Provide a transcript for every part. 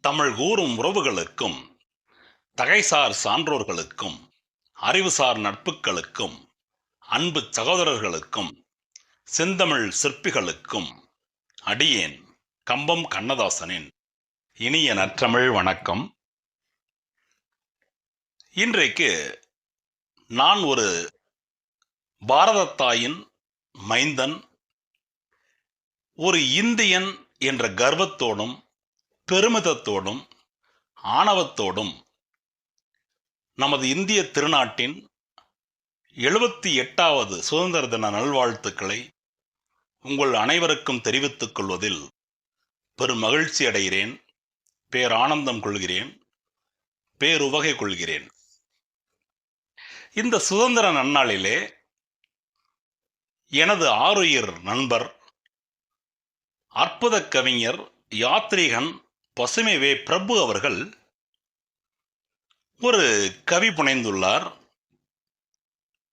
தமிழ் கூறும் உறவுகளுக்கும் தகைசார் சான்றோர்களுக்கும் அறிவுசார் நட்புகளுக்கும் அன்பு சகோதரர்களுக்கும் செந்தமிழ் சிற்பிகளுக்கும் அடியேன் கம்பம் கண்ணதாசனின் இனிய நற்றமிழ் வணக்கம். இன்றைக்கு நான் ஒரு பாரத தாயின் மைந்தன் ஒரு இந்தியன் என்ற கர்வத்தோடும் பெருமிதத்தோடும் ஆணவத்தோடும் நமது இந்திய திருநாட்டின் எழுபத்தி எட்டாவது சுதந்திர தின நல்வாழ்த்துக்களை உங்கள் அனைவருக்கும் தெரிவித்துக் கொள்வதில் பெரும் மகிழ்ச்சி அடைகிறேன். பேரானந்தம் கொள்கிறேன். பேருவகை கொள்கிறேன். இந்த சுதந்திர நன்னாளிலே எனது ஆருயிர் நண்பர் அற்புத கவிஞர் யாத்ரீகன் பசுமை வே பிரபு அவர்கள் ஒரு கவி புனைந்துள்ளார்.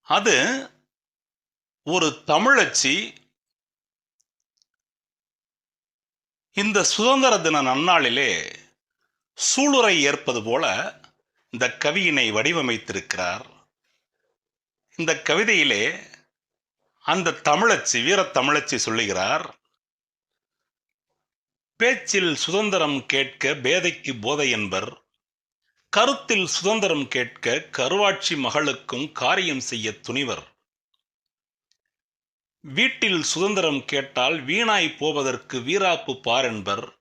அது ஒரு தமிழச்சி இந்த சுதந்திர தின நன்னாளிலே சூளுரை ஏற்பது போல இந்த கவியினை வடிவமைத்திருக்கிறார். இந்த கவிதையிலே அந்த தமிழச்சி வீர தமிழச்சி சொல்லுகிறார். பேச்சில் சுதந்திரம் கேட்க பேதைக்கு போதை என்பர். கருத்தில் சுதந்திரம் கேட்க கருவாட்சி மகளுக்கும் காரியம் செய்ய துணிவர். வீட்டில் சுதந்திரம் கேட்டால் வீணாய் போவதற்கு வீராப்பு பாரென்பர்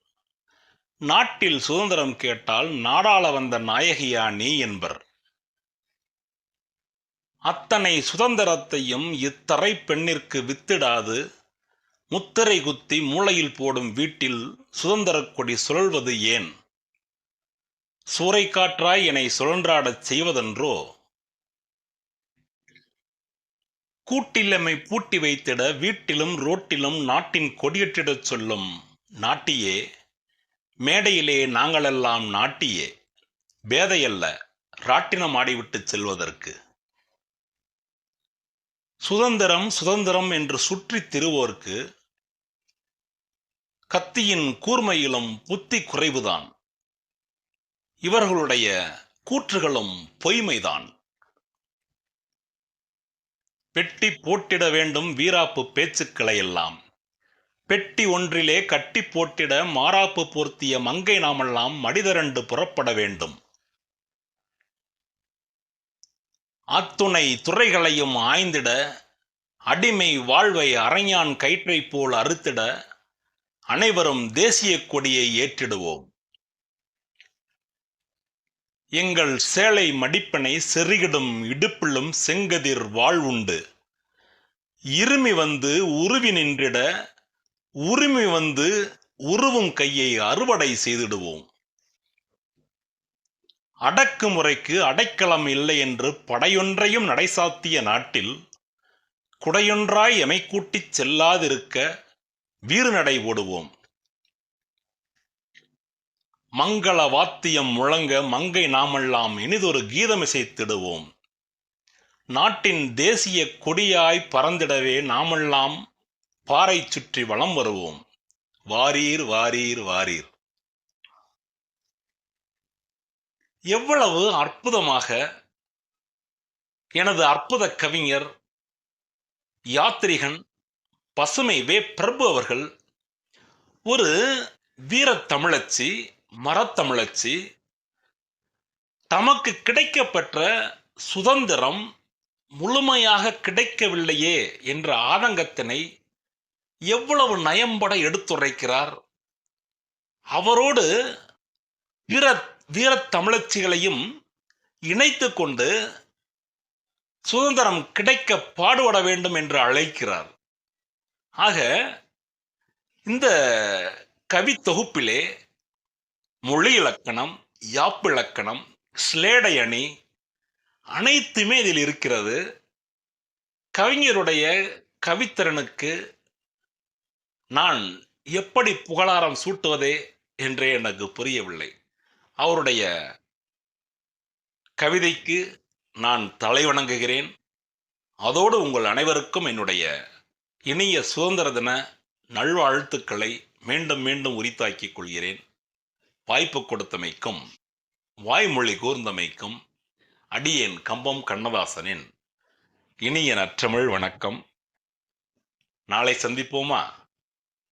நாட்டில் சுதந்திரம் கேட்டால் நாடாள வந்த நாயகியா நீ என்பர். அத்தனை சுதந்திரத்தையும் இத்தரை பெண்ணிற்கு வித்திடாது. முத்திரை குத்தி மூளையில் போடும் வீட்டில் சுதந்திரக் கொடி சுழல்வது ஏன்? சூறைக்காற்றாய் என்னை சுழன்றாடச் செய்வதென்றோ? கூட்டிலமை பூட்டி வைத்திட வீட்டிலும் ரோட்டிலும் நாட்டின் கொடியேற்றிடச் சொல்லும் நாட்டியே மேடையிலே நாங்களெல்லாம் நாட்டியே பேதையல்ல ராட்டினம் ஆடிவிட்டு செல்வதற்கு. சுதந்திரம் சுதந்திரம் என்று சுற்றித் திருவோர்க்கு கத்தியின் கூர்மையிலும் புத்தி குறைவுதான். இவர்களுடைய கூற்றுகளும் பொய்மைதான். பெட்டி போட்டிட வேண்டும் வீராப்பு பேச்சுக்களை எல்லாம். பெட்டி ஒன்றிலே கட்டி போட்டிட மாறாப்பு போர்த்திய மங்கை நாமெல்லாம் மடிதரண்டு புறப்பட வேண்டும். அத்துணை துறைகளையும் ஆய்ந்திட அடிமை வாழ்வை அரையான் கயிற்றை போல் அறுத்திட அனைவரும் தேசிய கொடியை ஏற்றிடுவோம். எங்கள் சேலை மடிப்பனை செருகிடும் இடுப்பிலும் செங்கதிர் வாழ்வுண்டு இருமி வந்து உருவி நின்றிட உரிமை வந்து உருவும் கையை அறுவடை செய்திடுவோம். அடக்குமுறைக்கு அடைக்கலம் இல்லை என்று படையொன்றையும் நடைசாத்திய நாட்டில் குடையொன்றாய் எமை கூட்டிச் செல்லாதிருக்க வீறுநடை ஓடுவோம். மங்கள வாத்தியம் முழங்க மங்கை நாமெல்லாம் இனிதொரு கீதமிசைத்திடுவோம் நாட்டின் தேசிய கொடியாய் பறந்திடவே நாமெல்லாம் பாறை சுற்றி வலம் வருவோம். வாரீர் வாரீர் வாரீர். எவ்வளவு அற்புதமாக எனது அற்புத கவிஞர் யாத்ரிகன் பசுமை வே பிரபு அவர்கள் ஒரு வீரத்தமிழச்சி மரத்தமிழச்சி தமக்கு கிடைக்கப்பெற்ற சுதந்திரம் முழுமையாக கிடைக்கவில்லையே என்ற ஆதங்கத்தினை எவ்வளவு நயம்பட எடுத்துரைக்கிறார். அவரோடு வீர வீரத் தமிழச்சிகளையும் இணைத்து கொண்டு சுதந்திரம் கிடைக்க பாடுபட வேண்டும் என்று அழைக்கிறார். ஆக இந்த கவி தொகுப்பிலே மொழி இலக்கணம் யாப்பிலக்கணம் ஸ்லேடை அணி அனைத்துமே இதில் இருக்கிறது. கவிஞருடைய கவித்திறனுக்கு நான் எப்படி புகழாரம் சூட்டுவதே என்றே எனக்கு புரியவில்லை. அவருடைய கவிதைக்கு நான் தலைவணங்குகிறேன் அதோடு உங்கள் அனைவருக்கும் என்னுடைய இனிய சுதந்திர தின நல்வாழ்த்துக்களை மீண்டும் மீண்டும் உரித்தாக்கிக் கொள்கிறேன். வாய்ப்பு கொடுத்தமைக்கும் வாய்மொழி கூர்ந்தமைக்கும் அடியேன் கம்பம் கண்ணதாசனின் இனிய நற்றமிழ் வணக்கம். நாளை சந்திப்போமா?